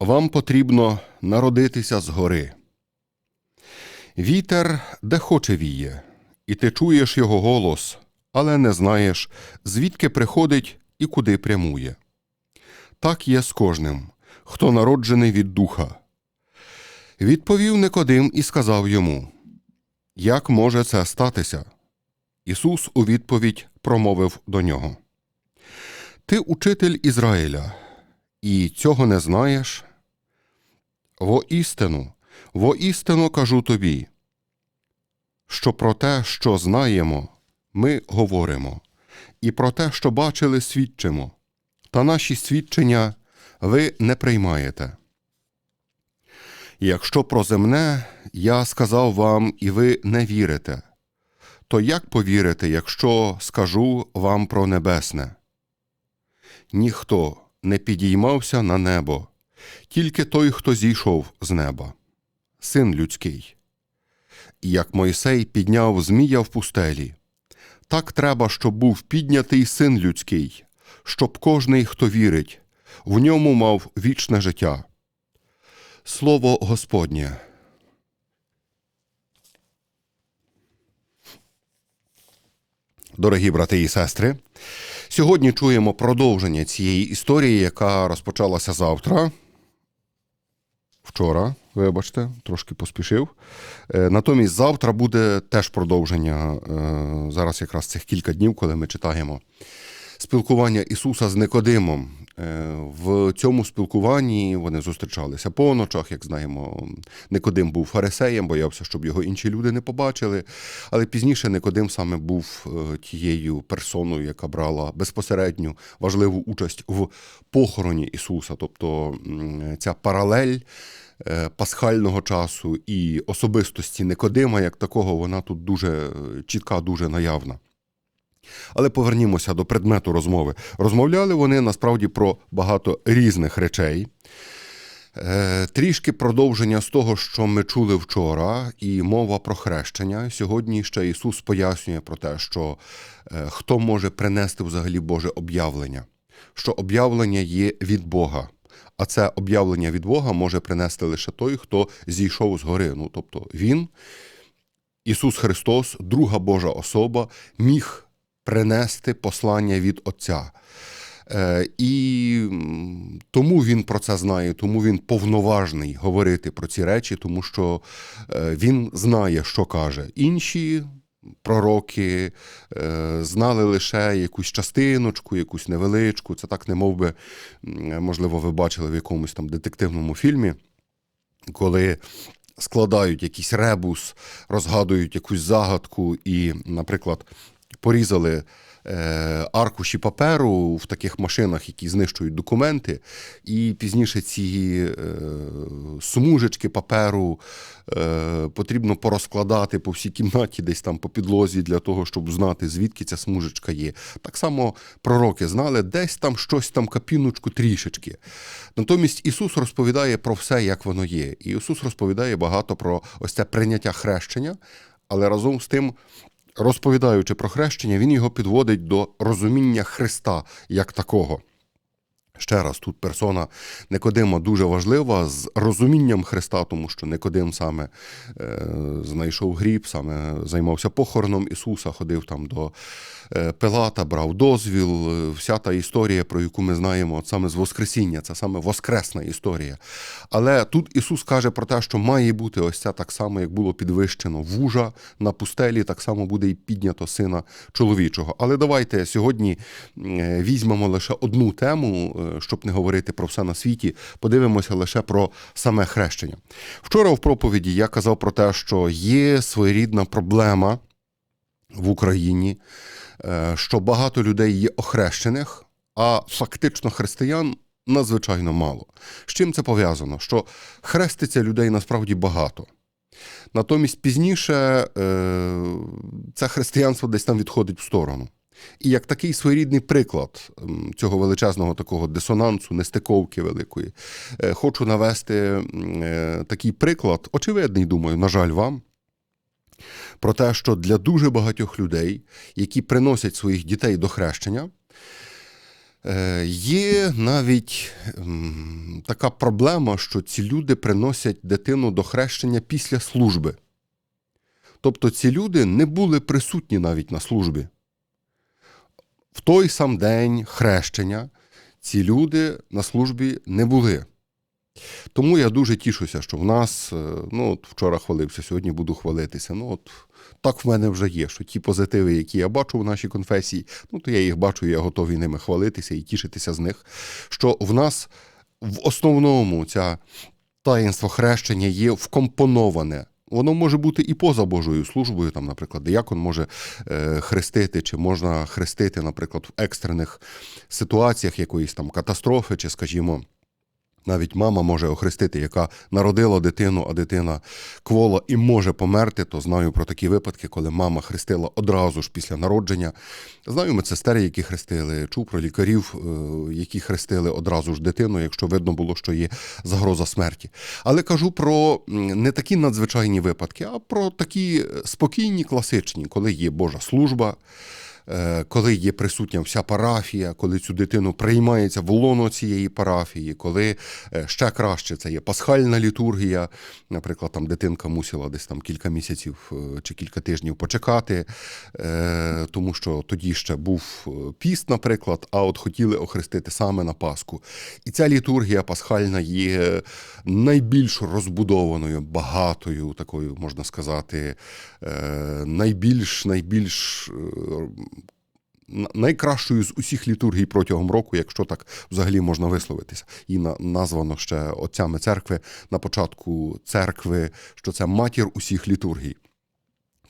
Вам потрібно народитися згори. Вітер де хоче віє, і ти чуєш його голос, але не знаєш, звідки приходить і куди прямує. Так є з кожним, хто народжений від духа. Відповів Никодим і сказав йому: Як може це статися? Ісус у відповідь промовив до нього: Ти учитель Ізраїля, і цього не знаєш? Воістину, воістину кажу тобі, що про те, що знаємо, ми говоримо, і про те, що бачили, свідчимо та наші свідчення ви не приймаєте. Якщо про земне я сказав вам, і ви не вірите, то як повірите, якщо скажу вам про небесне? Ніхто не підіймався на небо, тільки той, хто зійшов з неба, син людський. І як Мойсей підняв Змія в пустелі, так треба, щоб був піднятий син людський, щоб кожний, хто вірить, в ньому мав вічне життя. Слово Господнє. Дорогі брати і сестри, сьогодні чуємо продовження цієї історії, яка розпочалася завтра. Вчора, вибачте, трошки поспішив. Е, Натомість завтра буде теж продовження. е, Зараз якраз цих кілька днів, коли ми читаємо спілкування Ісуса з Никодимом. Е, В цьому спілкуванні вони зустрічалися по ночах, як знаємо. Никодим був фарисеєм, боявся, щоб його інші люди не побачили. Але пізніше Никодим саме був е, тією персоною, яка брала безпосередню важливу участь в похороні Ісуса. Тобто ця паралель е, пасхального часу і особистості Никодима, як такого, вона тут дуже чітка, дуже наявна. Але повернімося до предмету розмови. Розмовляли вони насправді про багато різних речей. Е, Трішки продовження з того, що ми чули вчора, і мова про хрещення. Сьогодні ще Ісус пояснює про те, що е, хто може принести взагалі Боже об'явлення, що об'явлення є від Бога. А це об'явлення від Бога може принести лише той, хто зійшов з гори. Ну, тобто Він, Ісус Христос, друга Божа особа, міг принести послання від Отця. Е, І тому він про це знає, тому він повноважний говорити про ці речі, тому що е, він знає, що каже. Інші пророки е, знали лише якусь частиночку, якусь невеличку. Це так, не мов би, можливо, ви бачили в якомусь там детективному фільмі, коли складають якийсь ребус, розгадують якусь загадку і, наприклад, порізали е, аркуші паперу в таких машинах, які знищують документи, і пізніше ці е, смужечки паперу е, потрібно порозкладати по всій кімнаті, десь там по підлозі, для того, щоб знати, звідки ця смужечка є. Так само пророки знали, десь там щось там капіночку трішечки. Натомість Ісус розповідає про все, як воно є. І Ісус розповідає багато про ось це прийняття хрещення, але разом з тим розповідаючи про хрещення, він його підводить до розуміння Христа як такого. Ще раз, тут персона Никодима дуже важлива з розумінням Христа, тому що Никодим саме е, знайшов гріб, саме займався похороном Ісуса, ходив там до е, Пилата, брав дозвіл. Е, Вся та історія, про яку ми знаємо, от саме з Воскресіння, це саме воскресна історія. Але тут Ісус каже про те, що має бути ось це так само, як було підвищено вужа на пустелі, так само буде і піднято сина чоловічого. Але давайте сьогодні е, візьмемо лише одну тему, е, щоб не говорити про все на світі, подивимося лише про саме хрещення. Вчора в проповіді я казав про те, що є своєрідна проблема в Україні, е, що багато людей є охрещених, а фактично християн надзвичайно мало. З чим це пов'язано? Що хреститься людей насправді багато. Натомість пізніше е, це християнство десь там відходить в сторону. І як такий своєрідний приклад цього величезного такого дисонансу, нестиковки великої, е, хочу навести е, такий приклад, очевидний, думаю, на жаль, вам. Про те, що для дуже багатьох людей, які приносять своїх дітей до хрещення, е, є навіть така проблема, що ці люди приносять дитину до хрещення після служби. Тобто ці люди не були присутні навіть на службі. В той сам день хрещення ці люди на службі не були. Тому я дуже тішуся, що в нас, е, ну от вчора хвалився, сьогодні буду хвалитися. Ну от так в мене вже є, що ті позитиви, які я бачу в нашій конфесії, ну то я їх бачу, я готовий ними хвалитися і тішитися з них. Що в нас в основному ця таїнство хрещення є вкомпоноване. Воно може бути і поза Божою службою, там, наприклад, диякон може е, хрестити, чи можна хрестити, наприклад, в екстрених ситуаціях якоїсь там катастрофи, чи, скажімо, навіть мама може охрестити, яка народила дитину, а дитина квола і може померти. То знаю про такі випадки, коли мама хрестила одразу ж після народження. Знаю медсестер, які хрестили, чув про лікарів, е, які хрестили одразу ж дитину, якщо видно було, що є загроза смерті. Але кажу про не такі надзвичайні випадки, а про такі спокійні, класичні, коли є Божа служба коли є присутня вся парафія, коли цю дитину приймається в лоно цієї парафії, коли е, ще краще це є пасхальна літургія. Наприклад, там дитинка мусила десь там кілька місяців е, чи кілька тижнів почекати, е, тому що тоді ще був е, піст, наприклад, а от хотіли охрестити саме на Пасху. І ця літургія пасхальна є найбільш розбудованою, багатою, такою, можна сказати, е, найбільш найбільш е, на- найкращою з усіх літургій протягом року, якщо так взагалі можна висловитися. І на- названо ще отцями церкви на початку церкви, що це матір усіх літургій.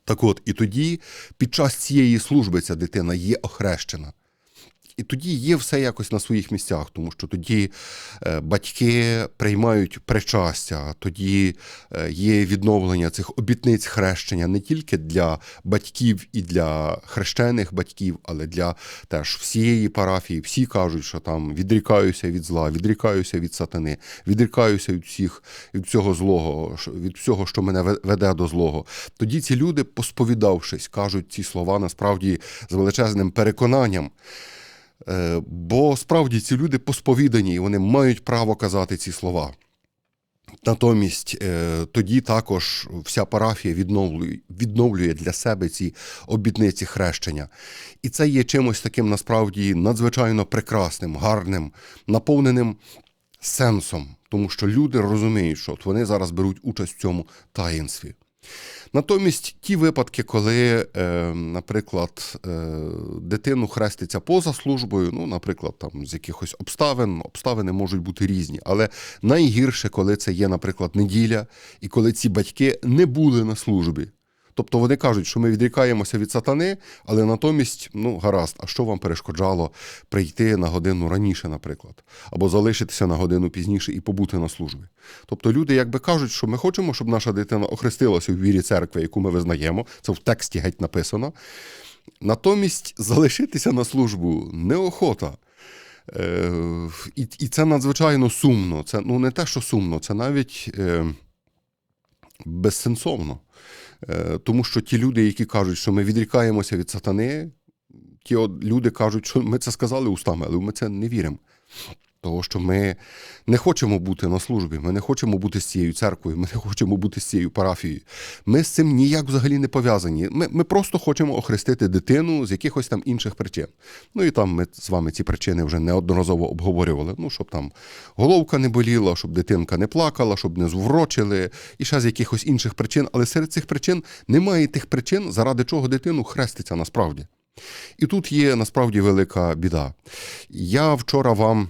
Так от, і тоді, під час цієї служби, ця дитина є охрещена. І тоді є все якось на своїх місцях, тому що тоді е, батьки приймають причастя, тоді е, є відновлення цих обітниць хрещення не тільки для батьків і для хрещених батьків, але для теж всієї парафії. Всі кажуть, що там відрікаюся від зла, відрікаюся від сатани, відрікаюся від всіх від всього злого, від всього, що мене веде до злого. Тоді ці люди, посповідавшись, кажуть ці слова насправді з величезним переконанням. Е, Бо справді ці люди посповідані, і вони мають право казати ці слова. Натомість е, тоді також вся парафія відновлює, відновлює для себе ці обітниці хрещення. І це є чимось таким насправді надзвичайно прекрасним, гарним, наповненим сенсом, тому що люди розуміють, що от вони зараз беруть участь в цьому таїнстві. Натомість ті випадки, коли, е, наприклад, е, дитину хреститься поза службою, ну, наприклад, там з якихось обставин, обставини можуть бути різні, але найгірше, коли це є, наприклад, неділя, і коли ці батьки не були на службі. Тобто вони кажуть, що ми відрікаємося від сатани, але натомість, ну гаразд, а що вам перешкоджало прийти на годину раніше, наприклад, або залишитися на годину пізніше і побути на службі? Тобто люди якби кажуть, що ми хочемо, щоб наша дитина охрестилася в вірі церкви, яку ми визнаємо, це в тексті геть написано. Натомість залишитися на службу неохота. Е, і, і це надзвичайно сумно. Це ну не те, що сумно, це навіть е, безсенсовно. Е, Тому що ті люди, які кажуть, що ми відрікаємося від сатани, ті люди кажуть, що ми це сказали устами, але ми це не віримо. Того, що ми не хочемо бути на службі, ми не хочемо бути з цією церквою, ми не хочемо бути з цією парафією. Ми з цим ніяк взагалі не пов'язані. Ми, ми просто хочемо охрестити дитину з якихось там інших причин. Ну і там ми з вами ці причини вже неодноразово обговорювали. Ну, щоб там головка не боліла, щоб дитинка не плакала, щоб не зврочили, і ще з якихось інших причин. Але серед цих причин немає тих причин, заради чого дитину хреститься насправді. І тут є насправді велика біда. Я вчора вам.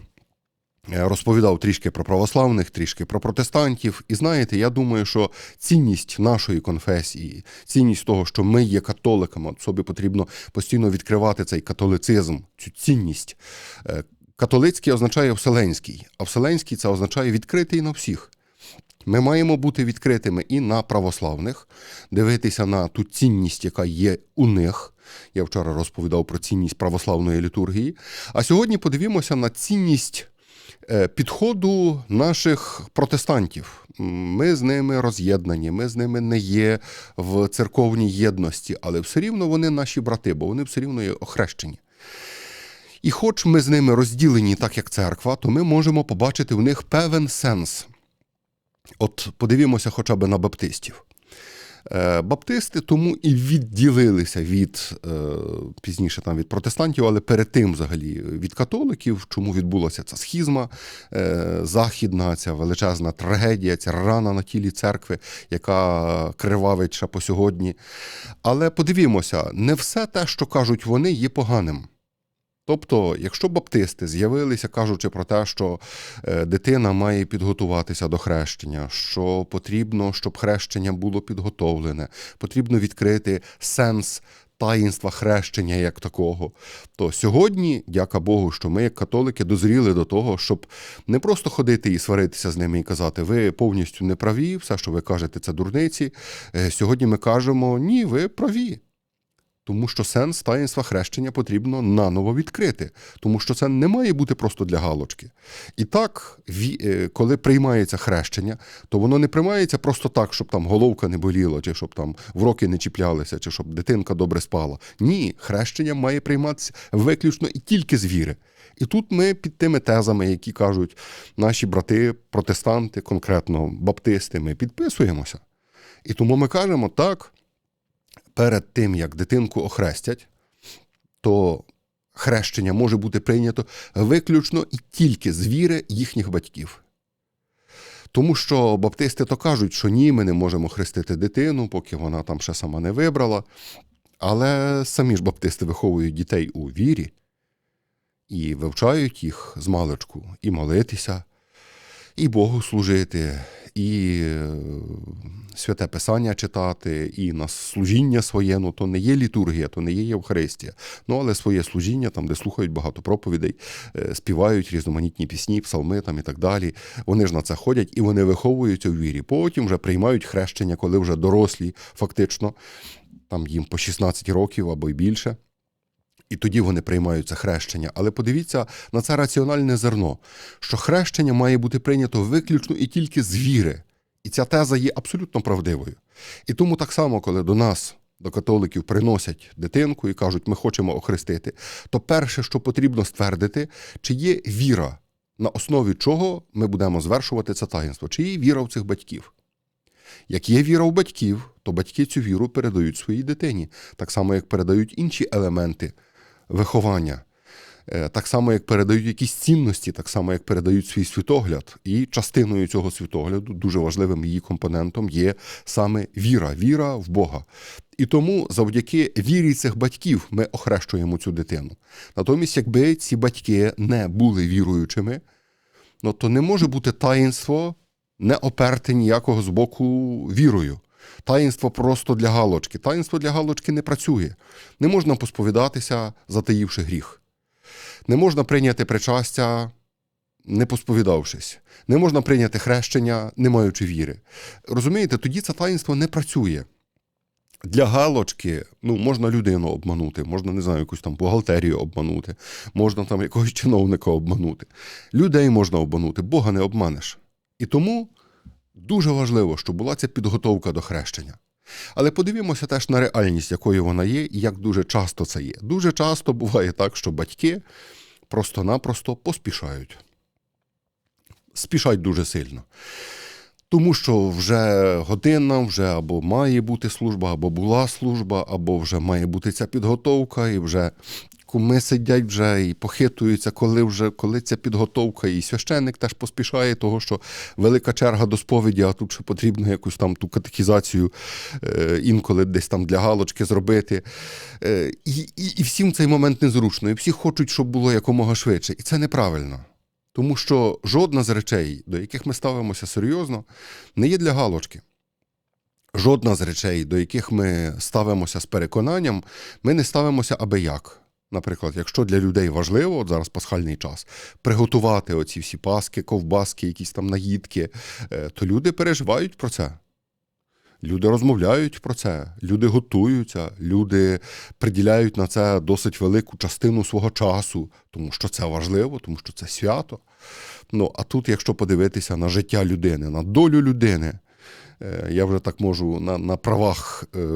Е, Розповідав трішки про православних, трішки про протестантів. І знаєте, я думаю, що цінність нашої конфесії, цінність того, що ми є католиками, от собі потрібно постійно відкривати цей католицизм, цю цінність. Е, Католицький означає вселенський, а вселенський це означає відкритий на всіх. Ми маємо бути відкритими і на православних, дивитися на ту цінність, яка є у них. Я вчора розповідав про цінність православної літургії. А сьогодні подивімося на цінність підходу наших протестантів. Ми з ними роз'єднані, ми з ними не є в церковній єдності, але все рівно вони наші брати, бо вони все рівно є охрещені. І хоч ми з ними розділені так, як церква, то ми можемо побачити в них певен сенс. От подивімося хоча б на баптистів. Е, Баптисти тому і відділилися від е, пізніше там від протестантів, але перед тим взагалі від католиків, чому відбулася ця схізма е, західна, ця величезна трагедія, ця рана на тілі церкви, яка кривавить ще по сьогодні. Але подивімося, не все те, що кажуть вони, є поганим. Тобто, якщо баптисти з'явилися, кажучи про те, що е, дитина має підготуватися до хрещення, що потрібно, щоб хрещення було підготовлене, потрібно відкрити сенс таїнства хрещення як такого, то сьогодні, дяка Богу, що ми, як католики, дозріли до того, щоб не просто ходити і сваритися з ними і казати, ви повністю не праві, все, що ви кажете, це дурниці. Е, Сьогодні ми кажемо, ні, ви праві. Тому що сенс таїнства хрещення потрібно наново відкрити, тому що це не має бути просто для галочки. І так, е, коли приймається хрещення, то воно не приймається просто так, щоб там головка не боліла, чи щоб там в роки не чіплялися, чи щоб дитинка добре спала. Ні, хрещення має прийматися виключно і тільки з віри. І тут ми під тими тезами, які кажуть наші брати, протестанти, конкретно баптисти, ми підписуємося. І тому ми кажемо так перед тим, як дитинку охрестять, то хрещення може бути прийнято виключно і тільки з віри їхніх батьків. Тому що баптисти то кажуть, що ні, ми не можемо хрестити дитину, поки вона там ще сама не вибрала. Але самі ж баптисти виховують дітей у вірі і вивчають їх з маличку і молитися, і Богу служити, і е, святе Писання читати, і на служіння своє, ну то не є літургія, то не є Євхаристія. Ну, але своє служіння, там, де слухають багато проповідей, е, співають різноманітні пісні, псалми там і так далі. Вони ж на це ходять і вони виховуються в вірі. Потім вже приймають хрещення, коли вже дорослі, фактично, там їм по 16 років або й більше. І тоді вони приймають це хрещення. Але подивіться на це раціональне зерно, що хрещення має бути прийнято виключно і тільки з віри. І ця теза є абсолютно правдивою. І тому так само, коли до нас, до католиків, приносять дитинку і кажуть, ми хочемо охрестити, то перше, що потрібно ствердити, чи є віра, на основі чого ми будемо звершувати це таїнство, чи є віра в цих батьків. Як є віра в батьків, то батьки цю віру передають своїй дитині, так само, як передають інші елементи виховання. Е, Так само, як передають якісь цінності, так само, як передають свій світогляд. І частиною цього світогляду, дуже важливим її компонентом, є саме віра, віра в Бога. І тому завдяки вірі цих батьків ми охрещуємо цю дитину. Натомість, якби ці батьки не були віруючими, ну, то не може бути таїнство не оперте ніякого з боку вірою. Таїнство просто для галочки. Таїнство для галочки не працює. Не можна посповідатися, затаївши гріх. Не можна прийняти причастя, не посповідавшись. Не можна прийняти хрещення, не маючи віри. Розумієте, тоді це таїнство не працює. Для галочки ну, можна людину обманути, можна, не знаю, якусь там бухгалтерію обманути, можна там якогось чиновника обманути. Людей можна обманути, Бога не обманеш. І тому дуже важливо, щоб була ця підготовка до хрещення. Але подивімося теж на реальність, якою вона є, і як дуже часто це є. Дуже часто буває так, що батьки просто-напросто поспішають. Спішать дуже сильно. Тому що вже година, вже або має бути служба, або була служба, або вже має бути ця підготовка, і вже куми сидять вже і похитуються, коли вже коли ця підготовка, і священник теж поспішає, того що велика черга до сповіді, а тут ще потрібно якусь там ту катехізацію е, інколи десь там для галочки зробити. Е, і, і, і всім цей момент незручно, і всі хочуть, щоб було якомога швидше. І це неправильно. Тому що жодна з речей, до яких ми ставимося серйозно, не є для галочки. Жодна з речей, до яких ми ставимося з переконанням, ми не ставимося аби як. Наприклад, якщо для людей важливо, от зараз пасхальний час, приготувати оці всі паски, ковбаски, якісь там наїдки, е, то люди переживають про це. Люди розмовляють про це, люди готуються, люди приділяють на це досить велику частину свого часу, тому що це важливо, тому що це свято. Ну, а тут, якщо подивитися на життя людини, на долю людини, я вже так можу на, на правах е,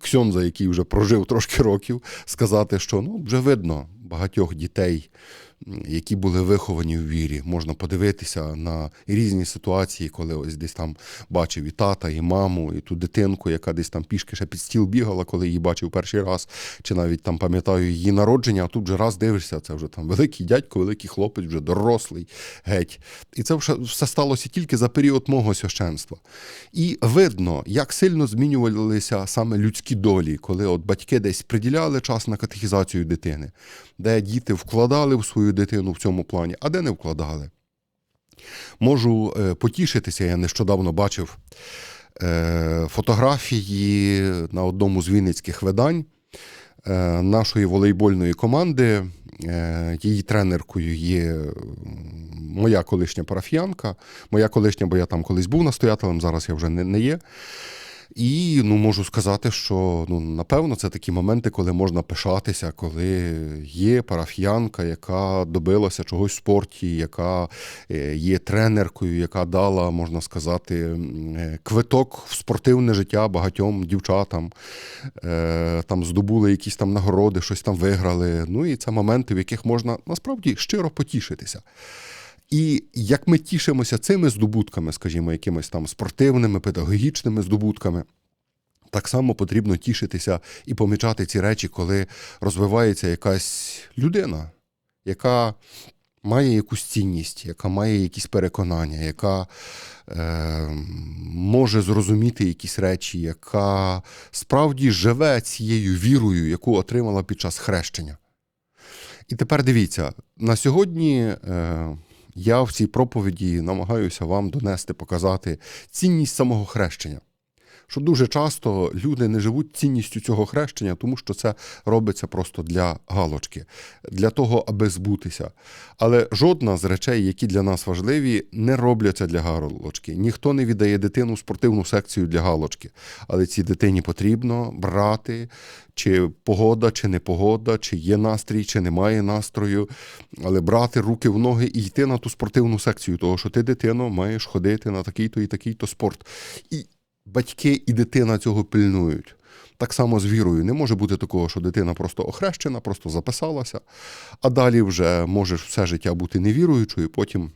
Ксьонза, який вже прожив трошки років, сказати, що ну, вже видно багатьох дітей, які були виховані в вірі. Можна подивитися на різні ситуації, коли ось десь там бачив і тата, і маму, і ту дитинку, яка десь там пішки ще під стіл бігала, коли її бачив перший раз, чи навіть там пам'ятаю її народження, а тут вже раз дивишся, це вже там великий дядько, великий хлопець, вже дорослий геть. І це вже все сталося тільки за період мого священства. І видно, як сильно змінювалися саме людські долі, коли от батьки десь приділяли час на катехізацію дитини, де діти вкладали в свою дитину в цьому плані, а де не вкладали. Можу е, потішитися, я нещодавно бачив е, фотографії на одному з вінницьких видань е, нашої волейбольної команди. Її тренеркою є моя колишня парафіянка. Моя колишня, бо я там колись був настоятелем, зараз я вже не є. І ну, можу сказати, що ну, напевно це такі моменти, коли можна пишатися, коли є парафіянка, яка добилася чогось в спорті, яка е, є тренеркою, яка дала, можна сказати, е, квиток в спортивне життя багатьом дівчатам, е, там здобули якісь там нагороди, щось там виграли. Ну і це моменти, в яких можна насправді щиро потішитися. І як ми тішимося цими здобутками, скажімо, якимись там спортивними, педагогічними здобутками, так само потрібно тішитися і помічати ці речі, коли розвивається якась людина, яка має якусь цінність, яка має якісь переконання, яка е, може зрозуміти якісь речі, яка справді живе цією вірою, яку отримала під час хрещення. І тепер дивіться, на сьогодні е, я в цій проповіді намагаюся вам донести, показати цінність самого хрещення. Що дуже часто люди не живуть цінністю цього хрещення, тому що це робиться просто для галочки, для того, аби збутися. Але жодна з речей, які для нас важливі, не робляться для галочки. Ніхто не віддає дитину в спортивну секцію для галочки. Але цій дитині потрібно брати, чи погода, чи не погода, чи є настрій, чи немає настрою, але брати руки в ноги і йти на ту спортивну секцію, того що ти, дитино, маєш ходити на такий-то і такий-то спорт. І батьки і дитина цього пильнують. Так само з вірою. Не може бути такого, що дитина просто охрещена, просто записалася, а далі вже можеш все життя бути невіруючою, потім.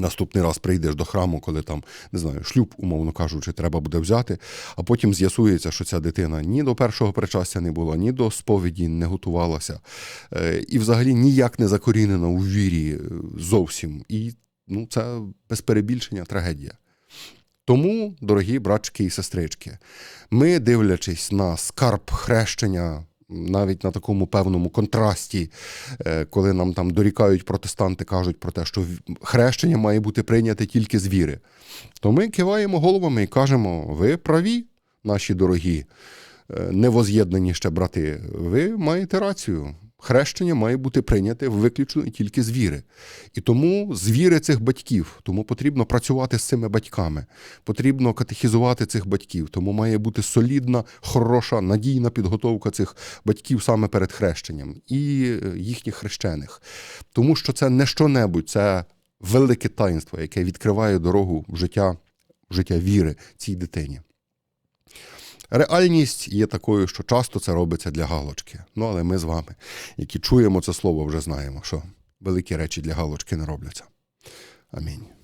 Наступний раз прийдеш до храму, коли там не знаю, шлюб, умовно кажучи, треба буде взяти, а потім з'ясується, що ця дитина ні до першого причастя не була, ні до сповіді не готувалася, е, і взагалі ніяк не закорінена у вірі е, зовсім. І ну, це без перебільшення трагедія. Тому, дорогі братчики і сестрички, ми, дивлячись на скарб хрещення, навіть на такому певному контрасті, е, коли нам там дорікають протестанти, кажуть про те, що хрещення має бути прийняте тільки з віри, то ми киваємо головами і кажемо: ви праві, наші дорогі, е, невоз'єднані ще брати, ви маєте рацію. Хрещення має бути прийняте виключно і тільки з віри. І тому з віри цих батьків, тому потрібно працювати з цими батьками, потрібно катехізувати цих батьків, тому має бути солідна, хороша, надійна підготовка цих батьків саме перед хрещенням і е, їхніх хрещених. Тому що це не що-небудь, це велике таїнство, яке відкриває дорогу в життя, в життя віри цій дитині. Реальність є такою, що часто це робиться для галочки. Ну, але ми з вами, які чуємо це слово, вже знаємо, що великі речі для галочки не робляться. Амінь.